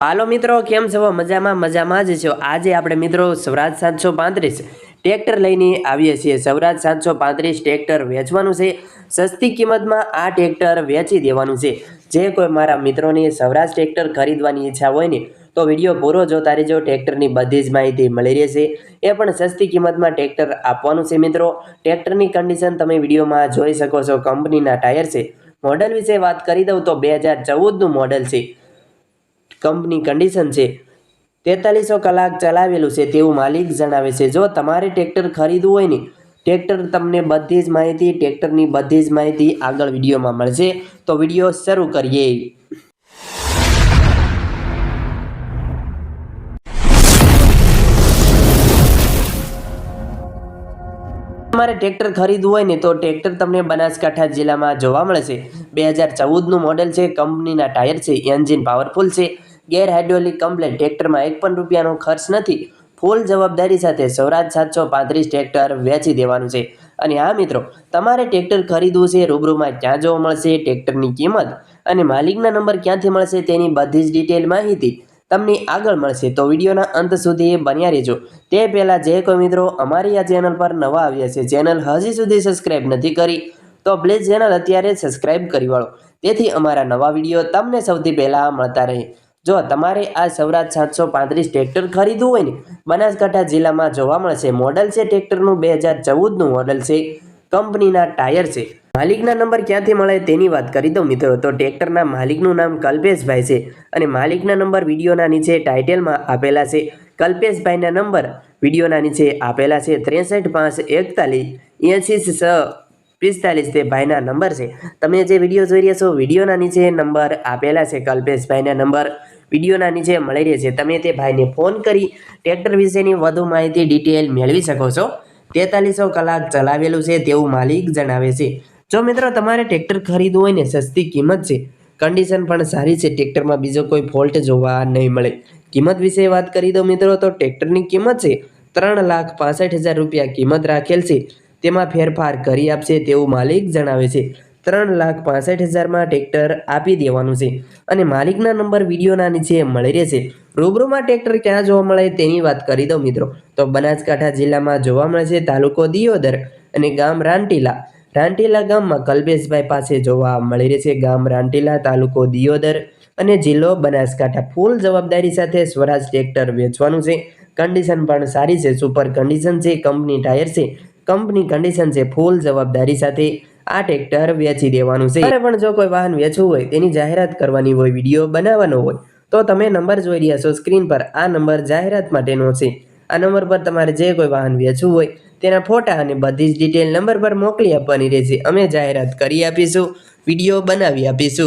હાલો મિત્રો, કેમ છો? મજામાં મજામાં જ છો. આજે આપણે મિત્રો સ્વરાજ સાતસો પાંત્રીસ ટ્રેક્ટર લઈને આવીએ છીએ. સ્વરાજ સાતસો પાંત્રીસ ટ્રેક્ટર વેચવાનું છે. સસ્તી કિંમતમાં આ ટ્રેક્ટર વેચી દેવાનું છે. જે કોઈ મારા મિત્રોને સ્વરાજ ટ્રેક્ટર ખરીદવાની ઈચ્છા હોય ને, તો વીડિયો પૂરો જોતા રહેજો. ટ્રેક્ટરની બધી જ માહિતી મળી રહેશે. એ પણ સસ્તી કિંમતમાં ટ્રેક્ટર આપવાનું છે મિત્રો. ટ્રેક્ટરની કન્ડિશન તમે વિડીયોમાં જોઈ શકો છો. કંપનીના ટાયર છે. મોડલ વિશે વાત કરી દઉં તો બે હજાર ચૌદનું મોડલ છે. કંપની કન્ડિશન છે. તેતાલીસો કલાક ચલાવેલું છે તેવું માલિક જણાવે છે. જો તમારે ટ્રેક્ટર ખરીદવું હોય ને, ટ્રેક્ટર તમને બધી જ માહિતી, ટ્રેક્ટરની બધી જ માહિતી આગળ વિડીયોમાં મળશે. તો વીડિયો શરૂ કરીએ. તમારે ટ્રેક્ટર ખરીદવું હોય ને, તો ટ્રેક્ટર તમને બનાસકાંઠા જિલ્લામાં જોવા મળશે. બે હજાર ચૌદનું મોડેલ છે, કંપનીના ટાયર છે એન્જિન પાવરફુલ છે. ગેર હાઇડ્રોલિક કમ્પ્લેટ ટ્રેક્ટરમાં એક પણ રૂપિયાનો ખર્ચ નથી. ફૂલ જવાબદારી સાથે સ્વરાજ સાતસો પાંત્રીસ ટ્રેક્ટર વેચી દેવાનું છે. અને હા મિત્રો, તમારે ટ્રેક્ટર ખરીદવું છે, રૂબરૂમાં ક્યાં જોવા મળશે, ટ્રેક્ટરની કિંમત અને માલિકના નંબર ક્યાંથી મળશે તેની બધી જ ડિટેલ માહિતી તમને આગળ મળશે. તો વિડીયોના અંત સુધી બન્યા રહેજો. તે પહેલાં જે કોઈ મિત્રો અમારી આ ચેનલ પર નવા આવ્યા છે, ચેનલ હજી સુધી સબસ્ક્રાઈબ નથી કરી, તો પ્લીઝ ચેનલ અત્યારે સબસ્ક્રાઈબ કરી વાળો. તેથી અમારા નવા વીડિયો તમને સૌથી પહેલાં મળતા રહે. જો તમારે આ સૌરાજ સાતસો પાંત્રીસ ટ્રેક્ટર ખરીદવું હોય ને, બનાસકાંઠા જિલ્લામાં જોવા મળશે મોડલ છે ટ્રેક્ટરનું બે હજાર ચૌદનું મોડલ છે, કંપનીના ટાયર છે. માલિકના નંબર ક્યાંથી મળે તેની વાત કરી દઉં મિત્રો. તો ટ્રેક્ટરના માલિકનું નામ કલ્પેશભાઈ છે અને માલિકના નંબર વિડીયોના નીચે ટાઇટેલમાં આપેલા છે. કલ્પેશભાઈના નંબર વિડીયોના નીચે આપેલા છે ત્રેસઠ પાંચ એકતાલીસ એંસી છ પિસ્તાલીસ તે ભાઈના નંબર છે. તમે જે વીડિયો જોઈ રહ્યા છો, વિડીયોના નીચે નંબર આપેલા છે કલ્પેશભાઈના નંબર. વિડીયોના નીચે મળી રહેશે તમે તે ભાઈને ફોન કરી ટ્રેક્ટર વિશેની વધુ માહિતી ડિટેલ મેળવી શકો છો. તેતાલીસો કલાક ચલાવેલું છે તેવું માલિક જણાવે છે. જો મિત્રો તમારે ટ્રેક્ટર ખરીદવું હોય ને, સસ્તી કિંમત છે કન્ડિશન પણ સારી છે ટ્રેક્ટરમાં બીજો કોઈ ફોલ્ટ જોવા નહીં મળે. કિંમત વિશે વાત કરી દો મિત્રો, તો ટ્રેક્ટરની કિંમત છે, ત્રણ લાખ પાસઠ હજાર રૂપિયા કિંમત રાખેલ છે. તેમાં ફેરફાર કરી આપશે તેવું માલિક જણાવે છે. ત્રણ લાખ પાસઠ હજારમાં ટ્રેક્ટર આપી દેવાનું છે અને માલિકના નંબર વિડીયોના નીચે મળી રહેશે. રૂબરૂમાં ટ્રેક્ટર ક્યાં જોવા મળે તેની વાત કરી દઉં મિત્રો. તો બનાસકાંઠા જિલ્લામાં જોવા મળે છે તાલુકો દિયોદર અને ગામ રાંટીલા. રાંટીલા ગામમાં કલ્પેશભાઈ પાસે જોવા મળી રહે છે. ગામ રાંટીલા, તાલુકો દિયોદર અને જિલ્લો બનાસકાંઠા. ફૂલ જવાબદારી સાથે સ્વરાજ ટ્રેક્ટર વેચવાનું છે. કન્ડિશન પણ સારી છે. સુપર કન્ડિશન છે. કંપની ટાયર છે. કંપની કન્ડિશન છે. ફૂલ જવાબદારી સાથે આ ટ્રેક્ટર વેચી દેવાનું છે. ત્યારે પણ જો કોઈ વાહન વેચવું હોય, તેની જાહેરાત કરવાની હોય, વીડિયો બનાવવાનો હોય, તો તમે નંબર જોઈ રહ્યા છો સ્ક્રીન પર. આ નંબર જાહેરાત માટેનો છે. આ નંબર પર તમારે જે કોઈ વાહન વેચવું હોય, તેના ફોટા અને બધી જ ડિટેલ નંબર પર મોકલી આપવાની રહેશે. અમે જાહેરાત કરી આપીશું, વીડિયો બનાવી આપીશું.